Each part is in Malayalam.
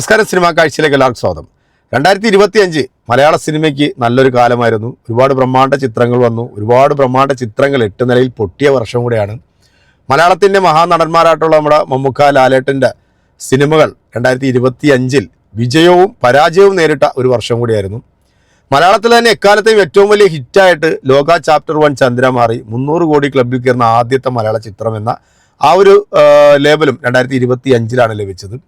നമസ്കാരം സിനിമാ കാഴ്ചയിലേക്ക് എല്ലാവർക്കും സ്വാഗതം. രണ്ടായിരത്തി ഇരുപത്തി അഞ്ച് മലയാള സിനിമയ്ക്ക് നല്ലൊരു കാലമായിരുന്നു. ഒരുപാട് ബ്രഹ്മാണ്ഡ ചിത്രങ്ങൾ വന്നു. ഒരുപാട് ബ്രഹ്മാണ്ഡ ചിത്രങ്ങൾ എട്ട് നിലയിൽ പൊട്ടിയ വർഷം കൂടെയാണ്. മലയാളത്തിന്റെ മഹാനടന്മാരായിട്ടുള്ള നമ്മുടെ മമ്മൂക്ക ലാലേട്ടന്റെ സിനിമകൾ രണ്ടായിരത്തി ഇരുപത്തി അഞ്ചിൽ വിജയവും പരാജയവും നേരിട്ട ഒരു വർഷം കൂടിയായിരുന്നു. മലയാളത്തിൽ തന്നെ എക്കാലത്തെയും ഏറ്റവും വലിയ ഹിറ്റായിട്ട് ലോക ചാപ്റ്റർ വൺ ചന്ദ്ര മാറി മുന്നൂറ് കോടി ക്ലബിൽ കയറുന്ന ആദ്യത്തെ മലയാള ചിത്രം എന്ന ആ ഒരു ലേബലും രണ്ടായിരത്തി ഇരുപത്തി അഞ്ചിലാണ് ലഭിച്ചത്.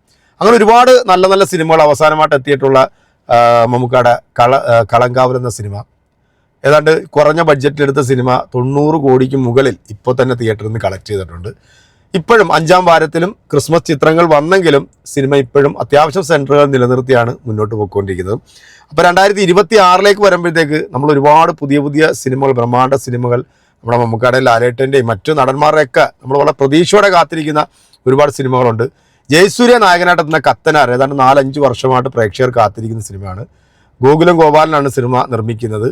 അങ്ങനെ ഒരുപാട് നല്ല നല്ല സിനിമകൾ അവസാനമായിട്ട് എത്തിയിട്ടുള്ള മമ്മൂക്കാടെ കള കളങ്കാവൽ എന്ന സിനിമ. ഏതാണ്ട് കുറഞ്ഞ ബഡ്ജറ്റിലെടുത്ത സിനിമ തൊണ്ണൂറ് കോടിക്ക് മുകളിൽ ഇപ്പോൾ തന്നെ തിയേറ്ററിൽ നിന്ന് കളക്ട് ചെയ്തിട്ടുണ്ട്. ഇപ്പോഴും അഞ്ചാം വാരത്തിലും ക്രിസ്മസ് ചിത്രങ്ങൾ വന്നെങ്കിലും സിനിമ ഇപ്പോഴും അത്യാവശ്യം സെന്ററുകൾ നിലനിർത്തിയാണ് മുന്നോട്ട് പോയിക്കൊണ്ടിരിക്കുന്നത്. അപ്പോൾ രണ്ടായിരത്തി ഇരുപത്തി ആറിലേക്ക് വരുമ്പോഴത്തേക്ക് നമ്മൾ ഒരുപാട് പുതിയ പുതിയ സിനിമകൾ ബ്രഹ്മാണ്ഡ സിനിമകൾ നമ്മുടെ മമ്മൂക്കാടെ ലാലേട്ടന്റെയും മറ്റു നടന്മാരുടെയൊക്കെ നമ്മൾ വളരെ പ്രതീക്ഷയോടെ കാത്തിരിക്കുന്ന ഒരുപാട് സിനിമകളുണ്ട്. ജയസൂര്യ നായകനായിട്ട് എത്തുന്ന കത്തനാർ ഏതാണ്ട് നാലഞ്ച് വർഷമായിട്ട് പ്രേക്ഷകർ കാത്തിരിക്കുന്ന സിനിമയാണ്. ഗോകുലം ഗോപാലനാണ് സിനിമ നിർമ്മിക്കുന്നത്.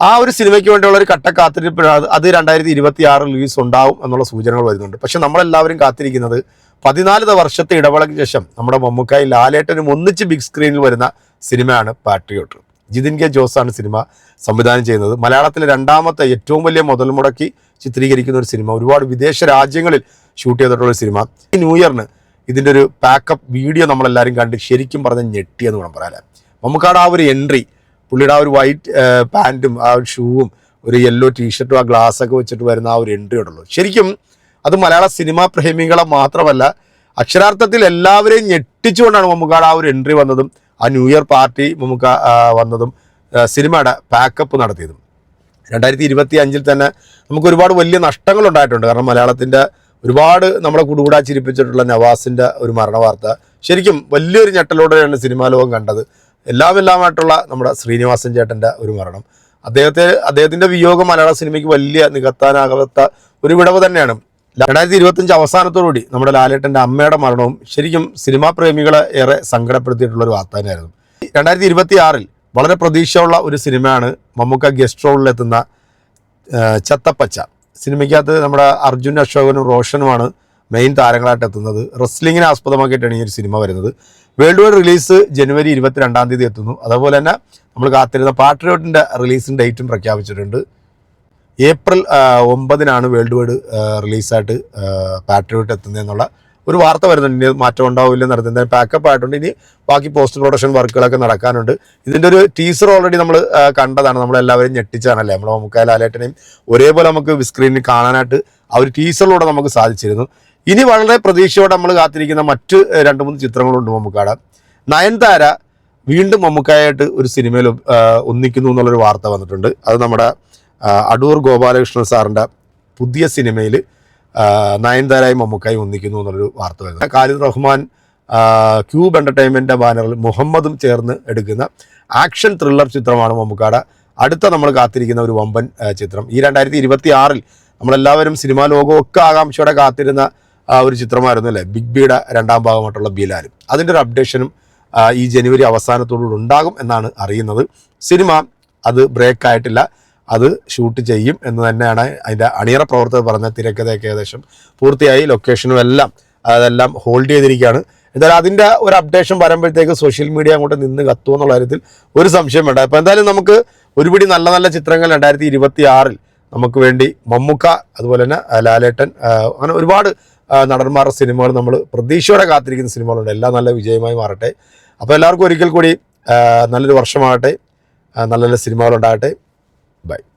ആ ഒരു സിനിമയ്ക്ക് വേണ്ടിയുള്ള ഒരു കട്ട കാത്തിരിപ്പിലാണ് അത് രണ്ടായിരത്തി ഇരുപത്തി ആറ് റിലീസ് ഉണ്ടാവും എന്നുള്ള സൂചനകൾ വരുന്നുണ്ട്. പക്ഷെ നമ്മളെല്ലാവരും കാത്തിരിക്കുന്നത് പതിനാല് വർഷത്തെ ഇടവേളയ്ക്ക് ശേഷം നമ്മുടെ മമ്മൂക്കായി ലാലേട്ടനും ഒന്നിച്ച് ബിഗ് സ്ക്രീനിൽ വരുന്ന സിനിമയാണ് പാട്രിയോട്ട് ജിതിൻ കെ ജോസാണ് സിനിമ സംവിധാനം ചെയ്യുന്നത്. മലയാളത്തിലെ രണ്ടാമത്തെ ഏറ്റവും വലിയ മുതൽ മുടക്കി ചിത്രീകരിക്കുന്ന ഒരു സിനിമ. ഒരുപാട് വിദേശ രാജ്യങ്ങളിൽ ഷൂട്ട് ചെയ്തിട്ടുള്ള ഒരു സിനിമ. ഈ ന്യൂ ഇയറിന് ഇതിന്റെ ഒരു പാക്കപ്പ് വീഡിയോ നമ്മളെല്ലാവരും കണ്ട് ശരിക്കും പറഞ്ഞ് ഞെട്ടിയെന്ന് വേണം പറയാൻ. മമ്മൂക്കാട് ആ ഒരു എൻട്രി പുള്ളിയുടെ ആ ഒരു വൈറ്റ് പാന്റും ആ ഒരു ഷൂവും ഒരു യെല്ലോ ടീഷർട്ടും ആ ഗ്ലാസ് ഒക്കെ വെച്ചിട്ട് വരുന്ന ആ ഒരു എൻട്രി ഉണ്ടല്ലോ. ശരിക്കും അത് മലയാള സിനിമാ പ്രേമികളെ മാത്രമല്ല അക്ഷരാർത്ഥത്തിൽ എല്ലാവരെയും ഞെട്ടിച്ചുകൊണ്ടാണ് മമ്മൂക്കാട് ആ ഒരു എൻട്രി വന്നതും ആ ന്യൂ ഇയർ പാർട്ടി മമ്മൂക്ക വന്നതും സിനിമയുടെ പാക്കപ്പ് നടത്തിയതും. രണ്ടായിരത്തി ഇരുപത്തി അഞ്ചിൽ തന്നെ നമുക്ക് ഒരുപാട് വലിയ നഷ്ടങ്ങൾ ഉണ്ടായിട്ടുണ്ട് കാരണം മലയാളത്തിന്റെ ഒരുപാട് നമ്മളെ കുടുകൂടാ ചിരിപ്പിച്ചിട്ടുള്ള നവാസിന്റെ ഒരു മരണ വാർത്ത ശരിക്കും വലിയൊരു ഞെട്ടലോടെയാണ് സിനിമാ ലോകം കണ്ടത്. എല്ലാം എല്ലാമായിട്ടുള്ള നമ്മുടെ ശ്രീനിവാസൻ ചേട്ടന്റെ ഒരു മരണം. അദ്ദേഹത്തെ അദ്ദേഹത്തിന്റെ വിയോഗം മലയാള സിനിമയ്ക്ക് വലിയ നികത്താനാകാത്ത ഒരു വിടവ് തന്നെയാണ്. രണ്ടായിരത്തി ഇരുപത്തഞ്ച് അവസാനത്തോടുകൂടി നമ്മുടെ ലാലേട്ടന്റെ അമ്മയുടെ മരണവും ശരിക്കും സിനിമാ പ്രേമികളെ ഏറെ സങ്കടപ്പെടുത്തിയിട്ടുള്ള ഒരു വാർത്ത തന്നെയായിരുന്നു. രണ്ടായിരത്തി ഇരുപത്തി ആറിൽ വളരെ പ്രതീക്ഷയുള്ള ഒരു സിനിമയാണ് മമ്മൂക്ക ഗസ്റ്റ് റോളിലെത്തുന്ന ചത്തപ്പച്ച. സിനിമയ്ക്കകത്ത് നമ്മുടെ അർജുൻ അശോകനും റോഷനുമാണ് മെയിൻ താരങ്ങളായിട്ട് എത്തുന്നത്. റെസ്ലിങ്ങിനെ ആസ്പദമാക്കിയിട്ടാണ് ഈ ഒരു സിനിമ വരുന്നത്. വേൾഡ് വൈഡ് റിലീസ് ജനുവരി ഇരുപത്തിരണ്ടാം തീയതി എത്തുന്നു. അതുപോലെ തന്നെ നമ്മൾ കാത്തിരുന്ന പാട്രിയോട്ടിന്റെ റിലീസിന്റെ ഡേറ്റും പ്രഖ്യാപിച്ചിട്ടുണ്ട്. ഏപ്രിൽ ഒമ്പതിനാണ് വേൾഡ് വൈഡ് റിലീസായിട്ട് പാട്രിയോട്ട് എത്തുന്നതെന്നുള്ള ഒരു വാർത്ത വരുന്നുണ്ട്. ഇനി മാറ്റം ഉണ്ടാവില്ല നടത്തുന്നത് പാക്കപ്പ് ആയിട്ടുണ്ട്. ഇനി ബാക്കി പോസ്റ്റ് പ്രൊഡക്ഷൻ വർക്കുകളൊക്കെ നടക്കാനുണ്ട്. ഇതിന്റെ ഒരു ടീസർ ഓൾറെഡി നമ്മൾ കണ്ടതാണ്. നമ്മളെല്ലാവരും ഞെട്ടിച്ചാണല്ലേ? നമ്മൾ നമുക്ക് ലാലേട്ടനെയും ഒരേപോലെ നമുക്ക് സ്ക്രീനിൽ കാണാനായിട്ട് ആ ഒരു ടീസറിലൂടെ നമുക്ക് സാധിച്ചിരുന്നു. ഇനി വളരെ പ്രതീക്ഷയോടെ നമ്മൾ കാത്തിരിക്കുന്ന മറ്റ് രണ്ട് മൂന്ന് ചിത്രങ്ങളുണ്ട് മമ്മൂക്കാട് നയൻതാര വീണ്ടും മമ്മൂക്കായിട്ട് ഒരു സിനിമയിൽ ഒന്നിക്കുന്നു എന്നുള്ളൊരു വാർത്ത വന്നിട്ടുണ്ട്. അത് നമ്മുടെ അടൂർ ഗോപാലകൃഷ്ണൻ സാറിന്റെ പുതിയ സിനിമയിൽ നയൻതാരായും മമ്മൂക്കായും ഒന്നിക്കുന്നു എന്നുള്ളൊരു വാർത്ത വരുന്നത് ഖാലിദ് റഹ്മാൻ ക്യൂബ് എന്റർടൈൻമെന്റിന്റെ ബാനറിൽ മുഹമ്മദും ചേർന്ന് എടുക്കുന്ന ആക്ഷൻ ത്രില്ലർ ചിത്രമാണ് മമ്മൂക്കാട്. അടുത്ത നമ്മൾ കാത്തിരിക്കുന്ന ഒരു വമ്പൻ ചിത്രം. ഈ രണ്ടായിരത്തി ഇരുപത്തി ആറിൽ നമ്മളെല്ലാവരും സിനിമാ ലോകമൊക്കെ ആകാംക്ഷയോടെ കാത്തിരുന്ന ഒരു ചിത്രമായിരുന്നു അല്ലേ? ബിഗ് ബിയുടെ രണ്ടാം ഭാഗമായിട്ടുള്ള ബിലാലും. അതിന്റെ ഒരു അപ്ഡേഷനും ഈ ജനുവരി അവസാനത്തോടുകൂടി ഉണ്ടാകും എന്നാണ് അറിയുന്നത്. സിനിമ അത് ബ്രേക്ക് ആയിട്ടില്ല അത് ഷൂട്ട് ചെയ്യും എന്ന് തന്നെയാണ് അതിന്റെ അണിയറ പ്രവർത്തകർ പറഞ്ഞ തിരക്കഥയൊക്കെ ഏകദേശം പൂർത്തിയായി. ലൊക്കേഷനും എല്ലാം അതെല്ലാം ഹോൾഡ് ചെയ്തിരിക്കുകയാണ്. എന്തായാലും അതിന്റെ ഒരു അപ്ഡേഷൻ വരുമ്പോഴത്തേക്ക് സോഷ്യൽ മീഡിയ അങ്ങോട്ട് നിന്ന് കത്തുമോ എന്നുള്ള കാര്യത്തിൽ ഒരു സംശയം വേണ്ട. അപ്പോൾ എന്തായാലും നമുക്ക് ഒരുപിടി നല്ല നല്ല ചിത്രങ്ങൾ രണ്ടായിരത്തി ഇരുപത്തി ആറിൽ നമുക്ക് വേണ്ടി മമ്മുക്ക അതുപോലെ തന്നെ ലാലേട്ടൻ അങ്ങനെ ഒരുപാട് നടന്മാരുടെ സിനിമകൾ നമ്മൾ പ്രതീക്ഷയോടെ കാത്തിരിക്കുന്ന സിനിമകളുണ്ട്. എല്ലാം നല്ല വിജയമായി മാറട്ടെ. അപ്പോൾ എല്ലാവർക്കും ഒരിക്കൽ കൂടി നല്ലൊരു വർഷമാകട്ടെ. നല്ല നല്ല സിനിമകളുണ്ടാകട്ടെ Bye.